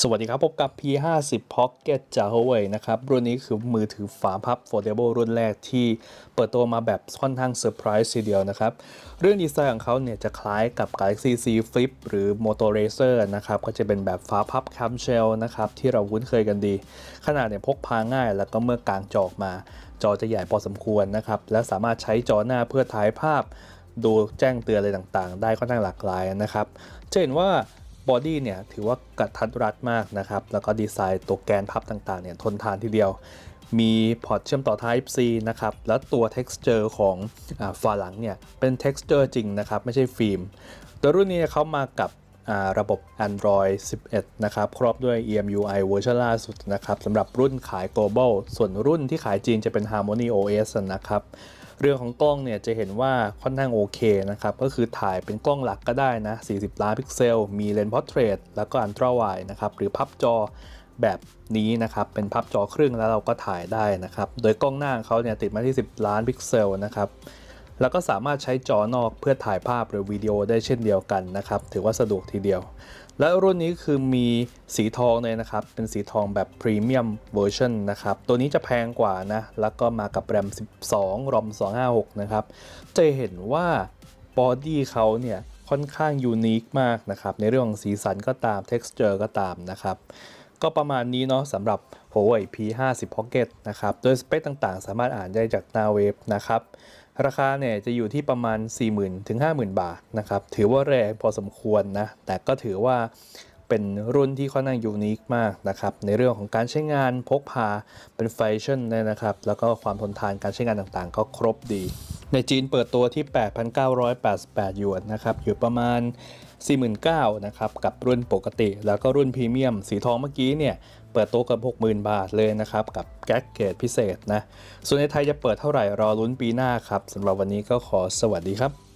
สวัสดีครับ พบกับ P50 Pocket จาก Huawei นะครับ รุ่นนี้คือมือถือฝาพับ Foldable รุ่นแรกที่เปิดตัวมาแบบค่อนข้างเซอร์ไพรส์ทีเดียวนะครับ เรื่องดีไซน์ของเขาเนี่ยจะคล้ายกับ Galaxy Z Flip หรือ Moto Razr นะครับ ก็จะเป็นแบบฝาพับ clamshell นะครับ ที่เราคุ้นเคยกันดี ขนาดเนี่ยพกพาง่าย แล้วก็เมื่อกางจอออกมา จอจะใหญ่พอสมควรนะครับ และสามารถใช้จอหน้าเพื่อถ่ายภาพ ดูแจ้งเตือนอะไรต่างๆ ได้ค่อนข้างหลากหลายนะครับจะเห็นว่า บอดี้เนี่ยถือว่ากระทัดรัดมากนะครับ แล้วก็ดีไซน์ตัวแกนพับต่างๆเนี่ยทนทานทีเดียว มีพอร์ตเชื่อมต่อ Type C นะครับ แล้วตัว texture ของอฝาหลังเนี่ยเป็น texture จริงนะครับ ไม่ใช่ฟิล์ม ตัวรุ่นนี้เขามากับ ระบบ Android 11 นะครับ ครอบด้วย EMUI เวอร์ชันล่าสุดนะครับสำหรับรุ่นขาย global ส่วนรุ่นที่ขายจีนจะเป็น Harmony OS นะครับเรื่องของกล้องเนี่ยจะเห็นว่าค่อนข้างโอเคนะครับ ก็คือถ่ายเป็นกล้องหลักก็ได้นะ 40 ล้านพิกเซล มีเลนส์พอร์เทรตแล้วก็อันตราไวนะครับ หรือพับจอแบบนี้นะครับ เป็นพับจอครึ่งแล้วเราก็ถ่ายได้นะครับ โดยกล้องหน้าเขาเนี่ยติดมาที่ 10 ล้านพิกเซลนะครับ แล้วก็สามารถใช้จอนอกเพื่อถ่ายภาพหรือวิดีโอได้เช่นเดียวกันนะครับ ถือว่าสะดวกทีเดียว และรุ่นนี้คือมีสีทองเลยนะครับ เป็นสีทองแบบพรีเมียมเวอร์ชันนะครับ ตัวนี้จะแพงกว่านะ แล้วก็มากับแรม 12 รอม 256 นะครับ จะเห็นว่าบอดี้เขาเนี่ยค่อนข้างยูนิคมากนะครับ ในเรื่องของสีสันก็ตาม texture ก็ตามนะครับก็ประมาณนี้เนาะสำหรับ Huawei P50 Pocket นะครับ โดยสเปคต่างๆ สามารถอ่านได้จากหน้าเว็บนะครับ ราคาเนี่ยจะอยู่ที่ประมาณ 40,000ถึง50,000 บาทนะครับ ถือว่าแรงพอสมควรนะ แต่ก็ถือว่าเป็นรุ่นที่ค่อนข้างยูนิคมากนะครับ ในเรื่องของการใช้งานพกพาเป็นแฟชั่นเนี่ยนะครับ แล้วก็ความทนทานการใช้งานต่างๆ ก็ครบดีในจีนเปิดตัวที่ 8,988 หยวนนะครับ อยู่ประมาณ 49,000นะครับ กับรุ่นปกติ แล้วก็รุ่นพรีเมียม สีทองเมื่อกี้เนี่ย เปิดตัวกับ 60,000 บาทเลยนะครับ กับแก๊กเกตพิเศษนะ ส่วนในไทยจะเปิดเท่าไหร่รอลุ้นปีหน้าครับสำหรับวันนี้ก็ขอสวัสดีครับ